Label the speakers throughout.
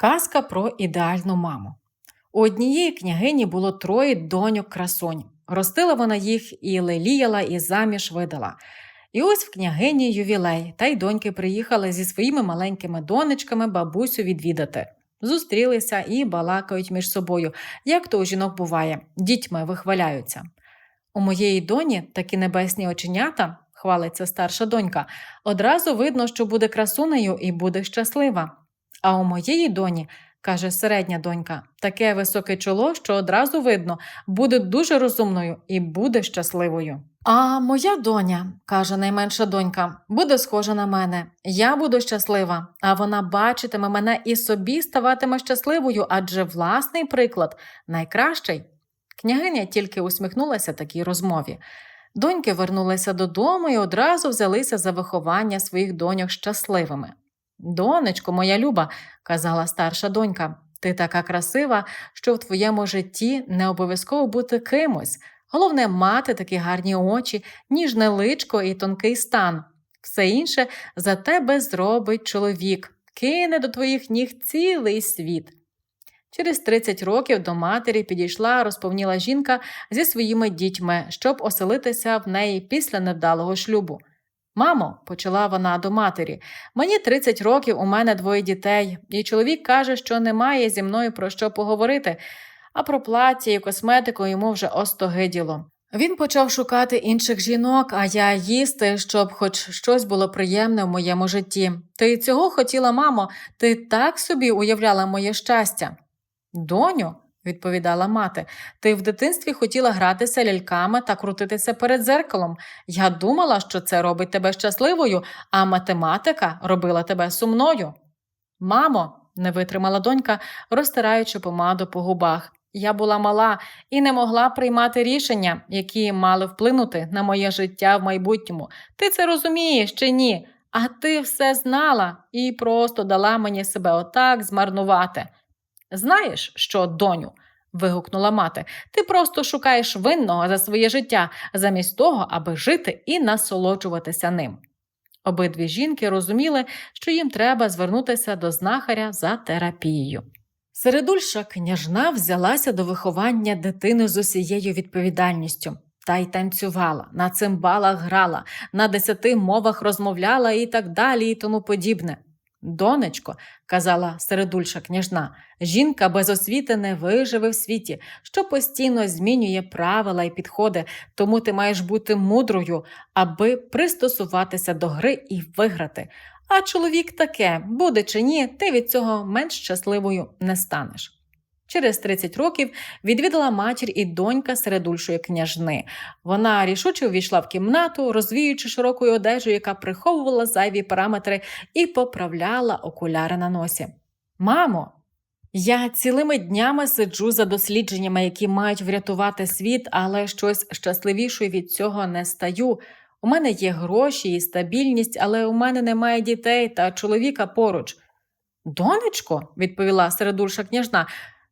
Speaker 1: Казка про ідеальну маму. У однієї княгині було троє доньок красунь. Ростила вона їх і леліяла, і заміж видала. І ось в княгині ювілей, та й доньки приїхали зі своїми маленькими донечками бабусю відвідати. Зустрілися і балакають між собою, як то у жінок буває, дітьми вихваляються. У моєї доні такі небесні оченята, хвалиться старша донька, одразу видно, що буде красунею і буде щаслива. А у моєї доні, каже середня донька, таке високе чоло, що одразу видно, буде дуже розумною і буде щасливою. А моя доня, каже найменша донька, буде схожа на мене. Я буду щаслива, а вона бачитиме мене і собі ставатиме щасливою, адже власний приклад найкращий. Княгиня тільки усміхнулася такій розмові. Доньки вернулися додому і одразу взялися за виховання своїх доньок щасливими. Донечко, моя люба, казала старша донька, ти така красива, що в твоєму житті не обов'язково бути кимось. Головне мати такі гарні очі, ніжне личко і тонкий стан. Все інше за тебе зробить чоловік, кине до твоїх ніг цілий світ. Через 30 років до матері підійшла розповніла жінка зі своїми дітьми, щоб оселитися в неї після невдалого шлюбу. Мамо, почала вона до матері, мені 30 років, у мене двоє дітей, і чоловік каже, що немає зі мною про що поговорити, а про плаття і косметику йому вже остогиділо. Він почав шукати інших жінок, а я їсти, щоб хоч щось було приємне в моєму житті. Ти цього хотіла, мамо, ти так собі уявляла моє щастя. Доню, відповідала мати, ти в дитинстві хотіла гратися ляльками та крутитися перед зеркалом. Я думала, що це робить тебе щасливою, а математика робила тебе сумною. Мамо, не витримала донька, розтираючи помаду по губах. Я була мала і не могла приймати рішення, які мали вплинути на моє життя в майбутньому. Ти це розумієш чи ні? А ти все знала і просто дала мені себе отак змарнувати. Знаєш що, доню? вигукнула мати, ти просто шукаєш винного за своє життя, замість того, аби жити і насолоджуватися ним. Обидві жінки розуміли, що їм треба звернутися до знахаря за терапією. Середульша княжна взялася до виховання дитини з усією відповідальністю. Та й танцювала, на цимбалах грала, на десяти мовах розмовляла і так далі, і тому подібне. Донечко, казала середульша княжна, жінка без освіти не виживе в світі, що постійно змінює правила і підходи, тому ти маєш бути мудрою, аби пристосуватися до гри і виграти. А чоловік таке, буде чи ні, ти від цього менш щасливою не станеш. Через 30 років відвідала матір і донька середульшої княжни. Вона рішуче увійшла в кімнату, розвіючи широкою одежу, яка приховувала зайві параметри, і поправляла окуляри на носі. Мамо, я цілими днями сиджу за дослідженнями, які мають врятувати світ, але щось щасливішою від цього не стаю. У мене є гроші і стабільність, але у мене немає дітей та чоловіка поруч. Донечко, відповіла середульша княжна.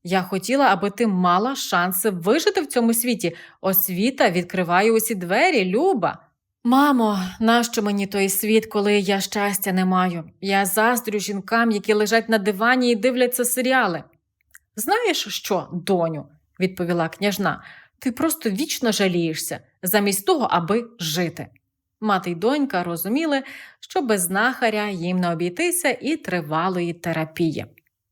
Speaker 1: Я хотіла, аби ти мала шанси вижити в цьому світі. Освіта відкриває усі двері, Люба. Мамо, нащо мені той світ, коли я щастя не маю? Я заздрю жінкам, які лежать на дивані і дивляться серіали. Знаєш що, доню, відповіла княжна, ти просто вічно жалієшся, замість того, аби жити. Мати й донька розуміли, що без знахаря їм не обійтися і тривалої терапії.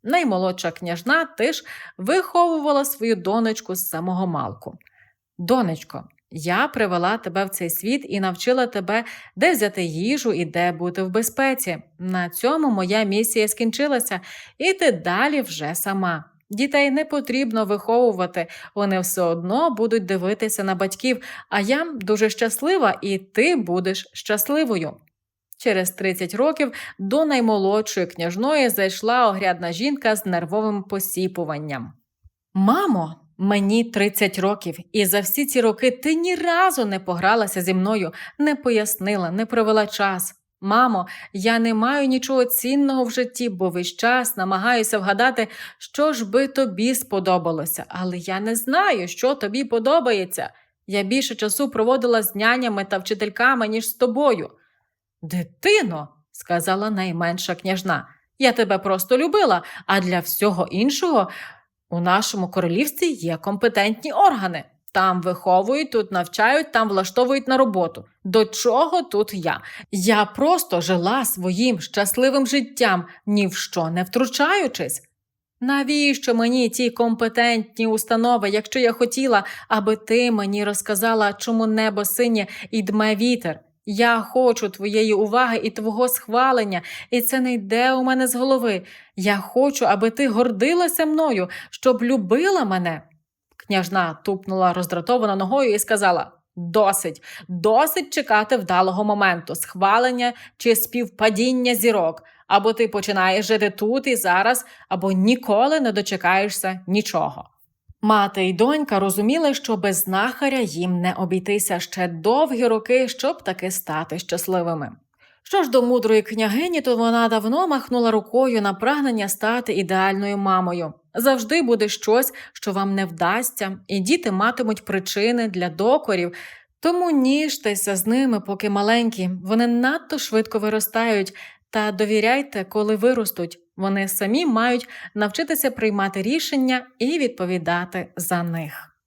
Speaker 1: Наймолодша княжна теж виховувала свою донечку з самого малку. Донечко, я привела тебе в цей світ і навчила тебе, де взяти їжу і де бути в безпеці. На цьому моя місія скінчилася, і ти далі вже сама. Дітей не потрібно виховувати, вони все одно будуть дивитися на батьків, а я дуже щаслива, і ти будеш щасливою. Через 30 років до наймолодшої княжної зайшла огрядна жінка з нервовим посіпуванням. Мамо, мені 30 років, і за всі ці роки ти ні разу не погралася зі мною, не пояснила, не провела час. Мамо, я не маю нічого цінного в житті, бо весь час намагаюся вгадати, що ж би тобі сподобалося, але я не знаю, що тобі подобається. Я більше часу проводила з нянями та вчительками, ніж з тобою. Дитино, сказала найменша княжна, Я тебе просто любила, а для всього іншого у нашому королівстві є компетентні органи. Там виховують, тут навчають, там влаштовують на роботу. До чого тут я? Я просто жила своїм щасливим життям, ні в що не втручаючись. Навіщо мені ті компетентні установи, якщо я хотіла, аби ти мені розказала, чому небо синє і дме вітер? Я хочу твоєї уваги і твого схвалення, і це не йде у мене з голови. Я хочу, аби ти гордилася мною, щоб любила мене. Княжна тупнула роздратовано ногою і сказала: Досить, досить чекати вдалого моменту, схвалення чи співпадіння зірок. Або ти починаєш жити тут і зараз, або ніколи не дочекаєшся нічого. Мати й донька розуміли, що без знахаря їм не обійтися ще довгі роки, щоб таки стати щасливими. Що ж до мудрої княгині, то вона давно махнула рукою на прагнення стати ідеальною мамою. Завжди буде щось, що вам не вдасться, і діти матимуть причини для докорів. Тому ніжтеся з ними, поки маленькі, вони надто швидко виростають. Та довіряйте, коли виростуть, вони самі мають навчитися приймати рішення і відповідати за них.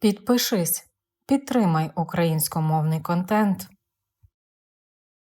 Speaker 1: Підпишись, підтримай українськомовний контент.